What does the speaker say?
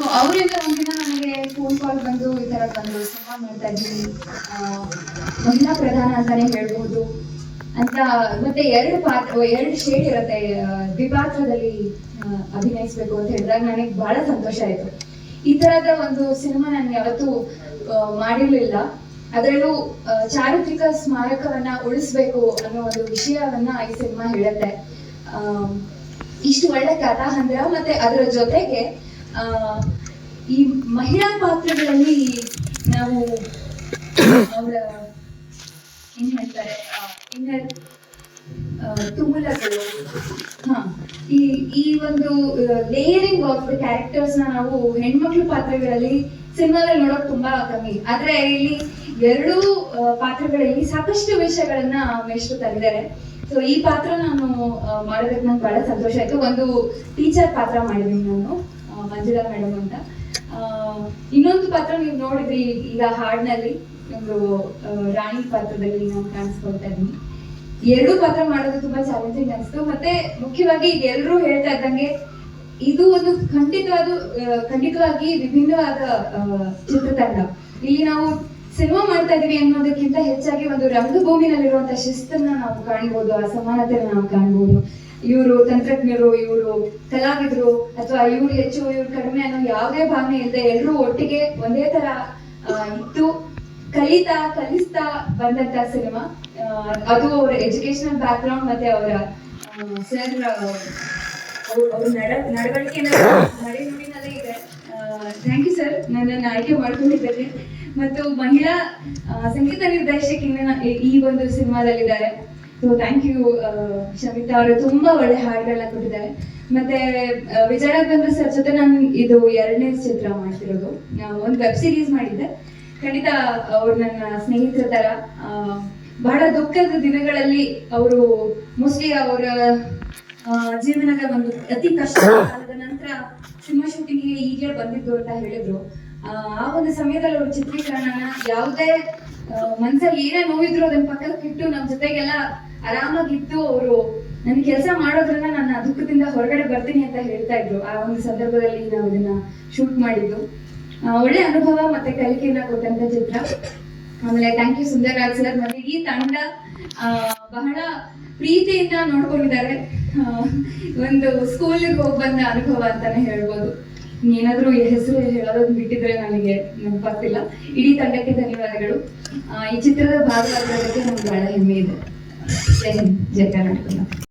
ಅವರಿಂದ ಒಂದಿನ ನನಗೆ ಫೋನ್ ಕಾಲ್ ಬಂದು ಈ ತರ ಬಂದು ಸಿನಿಮಾ ಮಾಡ್ತಾ ಇದ್ದೀನಿ ಮಹಿಳಾ ಪ್ರಧಾನ ಅಂತಾನೆ ಹೇಳ್ಬೋದು. ಅಂತ ಮತ್ತೆ ಎರಡು ಪಾತ್ರ, ಎರಡು ಶೇಡ್ ಇರುತ್ತೆ. ದ್ವಿಪಾತ್ರದಲ್ಲಿ ಅಭಿನಯಿಸಬೇಕು ಅಂತ ಹೇಳಿದಾಗ ನನಗೆ ಬಹಳ ಸಂತೋಷ ಆಯ್ತು. ಈ ತರದ ಒಂದು ಸಿನಿಮಾ ನಾನು ಯಾವತ್ತೂ ಮಾಡಿರ್ಲಿಲ್ಲ. ಅದರಲ್ಲೂ ಚಾರಿತ್ರಿಕ ಸ್ಮಾರಕವನ್ನ ಉಳಿಸ್ಬೇಕು ಅನ್ನೋ ಒಂದು ವಿಷಯವನ್ನ ಈ ಸಿನಿಮಾ ಹೇಳುತ್ತೆ. ಇಷ್ಟು ಒಳ್ಳೆ ಕಥಾಹಂದ್ರ ಮತ್ತೆ ಅದರ ಜೊತೆಗೆ ಈ ಮಹಿಳಾ ಪಾತ್ರಗಳಲ್ಲಿ ನಾವು ಅವರ, ಏನ್ ಹೇಳ್ತಾರೆ ಇನ್ನರ್ ತುಮುಲಗಳು ಈ ಈ ಒಂದು ಲೇಯರಿಂಗ್ ಆಫ್ ದ ಕ್ಯಾರೆಕ್ಟರ್ಸ್ನ ನಾವು ಹೆಣ್ಮಕ್ಳು ಪಾತ್ರಗಳಲ್ಲಿ ಸಿನಿಮಾದಲ್ಲಿ ನೋಡೋಕ್ ತುಂಬಾ ಕಮ್ಮಿ. ಆದ್ರೆ ಇಲ್ಲಿ ಎರಡೂ ಪಾತ್ರಗಳಲ್ಲಿ ಸಾಕಷ್ಟು ವಿಷಯಗಳನ್ನ ಮೇಷ್ಟು ತಂದಿದ್ದಾರೆ ಸೊ ಈ ಪಾತ್ರ ನಾನು ಮಾಡೋದಕ್ಕೆ ನಂಗೆ ಬಹಳ ಸಂತೋಷ ಆಯ್ತು. ಒಂದು ಟೀಚರ್ ಪಾತ್ರ ಮಾಡಿದೀನಿ ನಾನು. ಮಂಜುಳಾ ಮೇಡಮ್ ಅಂತ. ಇನ್ನೊಂದು ಪಾತ್ರ ನೀವು ನೋಡಿದ್ರಿ, ಈಗ ಹಾಡಿನಲ್ಲಿ ಒಂದು ರಾಣಿ ಪಾತ್ರದಲ್ಲಿ ನಾವು ಕಾಣಿಸ್ಕೊಳ್ತಾ ಇದ್ದೀನಿ ಎರಡು ಪಾತ್ರ ಮಾಡೋದು ತುಂಬಾ ಚಾಲೆಂಜಿಂಗ್ ಅನಿಸ್ತು. ಮತ್ತೆ ಮುಖ್ಯವಾಗಿ ಈಗ ಎಲ್ಲರೂ ಹೇಳ್ತಾ ಇದ್ದಂಗೆ ಇದು ಒಂದು ಖಂಡಿತವಾದ ಖಂಡಿತವಾಗಿ ವಿಭಿನ್ನವಾದ ಚಿತ್ರತಂಡ. ಇಲ್ಲಿ ನಾವು ಸಿನಿಮಾ ಮಾಡ್ತಾ ಇದೀವಿ ಅನ್ನೋದಕ್ಕಿಂತ ಹೆಚ್ಚಾಗಿ ಒಂದು ರಂಗಭೂಮಿನಲ್ಲಿರುವಂತ ಶಿಸ್ತನ್ನ ನಾವು ಕಾಣ್ಬೋದು ಅಸಮಾನತೆನ ನಾವು ಕಾಣ್ಬೋದು. ಇವರು ತಂತ್ರಜ್ಞರು ಇವರು ಕಲಾವಿದರು ಅಥವಾ ಇವ್ರು ಹೆಚ್ಚು ಇವ್ರು ಕಡಿಮೆ ಅನ್ನೋ ಯಾವುದೇ ಭಾವನೆ ಇಲ್ಲದೆ ಎಲ್ಲರೂ ಒಟ್ಟಿಗೆ ಒಂದೇ ತರ ಆ, ಇತ್ತು ಕಲಿತಾ ಕಲಿಸ್ತಾ ಬಂದಂತ ಸಿನಿಮಾ. ಅದು ಅವರ ಎಜುಕೇಶನಲ್ ಬ್ಯಾಕ್ ಗ್ರೌಂಡ್ ಮತ್ತೆ ಅವರ ಸರ್ ನಡವಳಿಕೆ ಇದೆ ಥ್ಯಾಂಕ್ ಯು ಸರ್ ನನ್ನನ್ನು ಆಯ್ಕೆ ಮಾಡ್ಕೊಂಡಿದ್ದೇನೆ ಮತ್ತು ಮಹಿಳಾ ಸಂಗೀತ ನಿರ್ದೇಶಕಿನ ಈ ಒಂದು ಸಿನಿಮಾದಲ್ಲಿದ್ದಾರೆ. ಸೊ ಥ್ಯಾಂಕ್ ಯು ಶಮಿತಾ ಅವರು. ತುಂಬಾ ಒಳ್ಳೆ ಹಾಡುಗಳನ್ನ ಕೊಟ್ಟಿದ್ದಾರೆ. ಮತ್ತೆ ವಿಜಯ ಬಂದ್ರು ಸರ್ ಜೊತೆ ನಾನು ಇದು ಎರಡನೇ ಚಿತ್ರ ಮಾಡ್ತಿರೋದು. ಒಂದು ವೆಬ್ ಸೀರೀಸ್ ಮಾಡಿದ್ದೆ. ಖಂಡಿತ ಅವ್ರು ನನ್ನ ಸ್ನೇಹಿತರ ತರ. ಬಹಳ ದುಃಖದ ದಿನಗಳಲ್ಲಿ ಅವರು ಮೋಸ್ಟ್ಲಿ ಅವರ ಜೀವನದ ಒಂದು ಅತಿ ಕಷ್ಟ ಆದ ನಂತರ ಸಿನಿಮಾ ಶೂಟಿಂಗ್ ಈಗಲೇ ಬಂದಿದ್ದು ಅಂತ ಹೇಳಿದ್ರು. ಆ ಒಂದು ಸಮಯದಲ್ಲಿ ಅವ್ರ ಚಿತ್ರೀಕರಣನ ಯಾವುದೇ ಮನ್ಸಲ್ಲಿ ಏನೇ ನೋವಿದ್ರು ಅದನ್ನ ಪಕ್ಕಕ್ಕೆ ಇಟ್ಟು ನಮ್ಮ ಜೊತೆಗೆಲ್ಲ ಆರಾಮಾಗಿತ್ತು ಅವರು ನನ್ ಕೆಲಸ ಮಾಡೋದ್ರನ್ನ ನನ್ನ ದುಃಖದಿಂದ ಹೊರಗಡೆ ಬರ್ತೀನಿ ಅಂತ ಹೇಳ್ತಾ ಇದ್ರು. ಆ ಒಂದು ಸಂದರ್ಭದಲ್ಲಿ ನಾವು ಇದನ್ನ ಶೂಟ್ ಮಾಡಿದ್ದು. ಒಳ್ಳೆ ಅನುಭವ ಮತ್ತೆ ಕಲಿಕೆಯನ್ನ ಕೊಟ್ಟಂತ ಚಿತ್ರ. ಆಮೇಲೆ ಥ್ಯಾಂಕ್ ಯು ಸುಂದರರಾಜ್ ಸರ್ ಮತ್ತೆ ಈ ತಂಡ ಬಹಳ ಪ್ರೀತಿಯಿಂದ ನೋಡ್ಕೊಂಡಿದ್ದಾರೆ. ಒಂದು ಸ್ಕೂಲಿಗೆ ಹೋಗಿ ಬಂದ ಅನುಭವ ಅಂತಾನೆ ಹೇಳ್ಬೋದು. ಏನಾದ್ರೂ ಹೆಸರು ಹೇಳೋದನ್ನ ಬಿಟ್ಟಿದ್ರೆ ನನಗೆ ನೆನಪಾಗ್ತಿಲ್ಲ. ಇಡೀ ತಂಡಕ್ಕೆ ಧನ್ಯವಾದಗಳು. ಈ ಚಿತ್ರದ ಭಾಗವಾಗಿರೋದಕ್ಕೆ ನಮ್ಗೆ ಬಹಳ ಹೆಮ್ಮೆ ಇದೆ. ಜಯ ಹಿಂದ್ ಜಯ ಕರ್ನಾಟಕ.